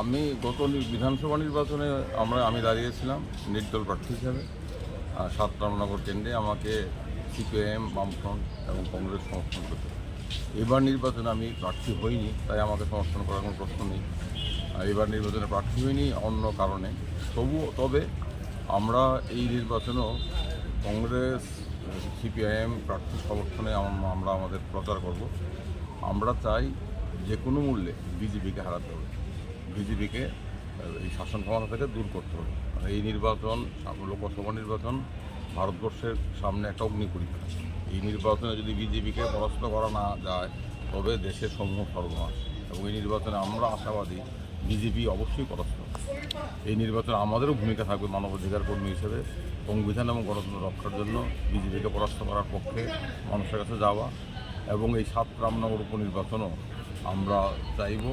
আমি গত বিধানসভা নির্বাচনে আমরা, আমি দাঁড়িয়েছিলাম নির্দল প্রার্থী হিসাবে। আর কেন্দ্রে আমাকে সিপিআইএম, বামফ্রন্ট এবং কংগ্রেস সমর্থন করতে এবার নির্বাচনে আমি প্রার্থী হইনি, তাই আমাকে সমর্থন করার কোনো প্রশ্ন নেই। এবার নির্বাচনে প্রার্থী হইনি অন্য কারণে। তবু তবে আমরা এই নির্বাচনেও কংগ্রেস, সিপিআইএম প্রার্থী সমর্থনে আমরা আমাদের প্রচার করব। আমরা চাই যে কোনো মূল্যে বিজেপিকে হারাতে হবে। বিজেপিকে এই শাসন ক্ষমতা থেকে দূর করতে হবে। এই নির্বাচন লোকসভা নির্বাচন, ভারতবর্ষের সামনে একটা অগ্নি পরীক্ষা। এই নির্বাচনে যদি বিজেপিকে পরাস্ত করা না যায়, তবে দেশের সমূহ সর্বনাশ। এবং এই নির্বাচনে আমরা আশাবাদী, বিজেপি অবশ্যই পরাস্ত। এই নির্বাচনে আমাদেরও ভূমিকা থাকবে মানবাধিকার কর্মী হিসেবে, সংবিধান এবং গণতন্ত্র রক্ষার জন্য বিজেপিকে পরাস্ত করার পক্ষে মানুষের কাছে যাওয়া। এবং এই সাত রামনগর উপনির্বাচনও আমরা চাইব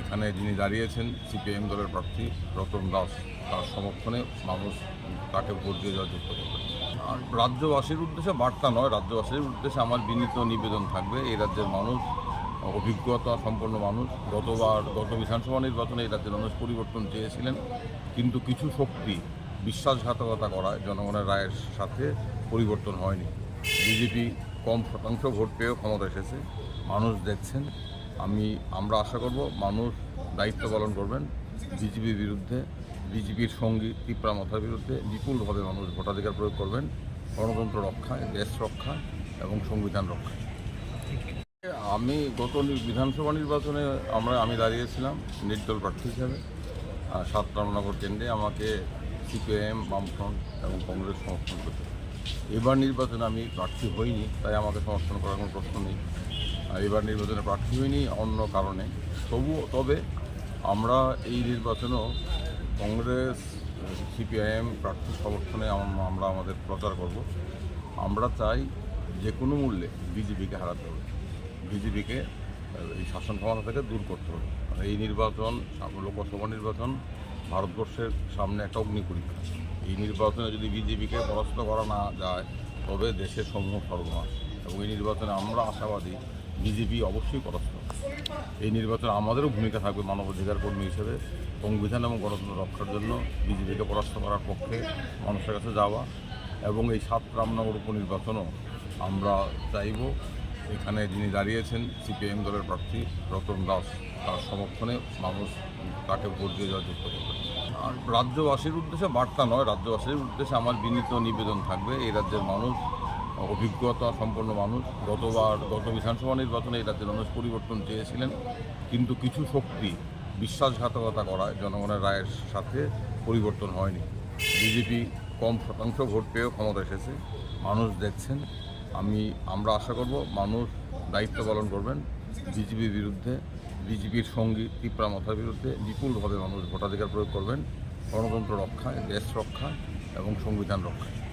এখানে যিনি দাঁড়িয়েছেন সিপিএম দলের প্রার্থী রতন দাস, তার সমর্থনে মানুষ তাকে ভোট দিয়ে জয়যুক্ত করবে। আর রাজ্যবাসীর উদ্দেশ্যে বার্তা নয়, রাজ্যবাসীর উদ্দেশ্যে আমার বিনীত নিবেদন থাকবে, এই রাজ্যের মানুষ, অভিজ্ঞতা সম্পন্ন মানুষ, গতবার গত বিধানসভা নির্বাচনে এই রাজ্যের মানুষ পরিবর্তন চেয়েছিলেন, কিন্তু কিছু শক্তি বিশ্বাসঘাতকতা করায় জনগণের রায়ের সাথে পরিবর্তন হয়নি। বিজেপি কম শতাংশ ভোট পেয়েও ক্ষমতা এসেছে, মানুষ দেখছেন আমি, আমরা আশা করব মানুষ দায়িত্ব পালন করবেন বিজেপির বিরুদ্ধে, বিজেপির সঙ্গী তিপ্রামথার বিরুদ্ধে, বিপুলভাবে মানুষ ভোটাধিকার প্রয়োগ করবেন, গণতন্ত্র রক্ষায়, দেশ রক্ষা এবং সংবিধান রক্ষায়। আমি গত বিধানসভা নির্বাচনে আমরা, আমি দাঁড়িয়েছিলাম নির্দল প্রার্থী হিসাবে। সাত রামনগর কেন্দ্রে আমাকে সিপিআইএম, বামফ্রন্ট এবং কংগ্রেস সমর্থন করতে। এবার নির্বাচনে আমি প্রার্থী হইনি, তাই আমাকে সমর্থন করার কোনো প্রশ্ন নেই। এবার নির্বাচনে প্রার্থী হইনি অন্য কারণে। তবু তবে আমরা এই নির্বাচনেও কংগ্রেস, সিপিআইএম প্রার্থী সমর্থনে আমরা আমাদের প্রচার করব। আমরা চাই যে কোনো মূল্যে বিজেপিকে হারাতে হবে। বিজেপিকে এই শাসন ক্ষমতা থেকে দূর করতে হবে। এই নির্বাচন, লোকসভা নির্বাচন ভারতবর্ষের সামনে একটা অগ্নি পরীক্ষা। এই নির্বাচনে যদি বিজেপিকে পরাস্ত করা না যায়, তবে দেশের সমূহ সর্বনাশ। এবং এই নির্বাচনে আমরা আশাবাদী বিজেপি অবশ্যই পরাস্ত এই নির্বাচনে আমাদেরও ভূমিকা থাকবে মানবাধিকার কর্মী হিসেবে সংবিধান এবং গণতন্ত্র রক্ষার জন্য বিজেপিকে পরাস্ত করার পক্ষে মানুষের কাছে যাওয়া এবং এই সাত রামনগর উপনির্বাচনও আমরা চাইব। এখানে যিনি দাঁড়িয়েছেন সিপিএম দলের প্রার্থী রতন দাস, তার সমর্থনে মানুষ তাকে ভোট দিয়ে জয়যুক্ত করবে। আর রাজ্যবাসীর উদ্দেশ্যে বার্তা নয়, রাজ্যবাসীর উদ্দেশ্যে আমার বিনীত নিবেদন থাকবে, এই রাজ্যের মানুষ অভিজ্ঞতা সম্পন্ন মানুষ। গতবার গত বিধানসভা নির্বাচনে রাজ্যের মানুষ পরিবর্তন চেয়েছিলেন। কিন্তু কিছু শক্তি বিশ্বাসঘাতকতা করায় জনগণের রায়ের সাথে পরিবর্তন হয়নি। বিজেপি কম শতাংশ ভোট পেয়েও ক্ষমতা এসেছে। মানুষ দেখছেন। আমি, আমরা আশা করব মানুষ দায়িত্ব পালন করবেন বিজেপির বিরুদ্ধে। বিজেপির সঙ্গী তিপ্রামথার বিরুদ্ধে বিপুলভাবে মানুষ ভোটাধিকার প্রয়োগ করবেন। গণতন্ত্র রক্ষায়, দেশ রক্ষায় এবং সংবিধান রক্ষায়।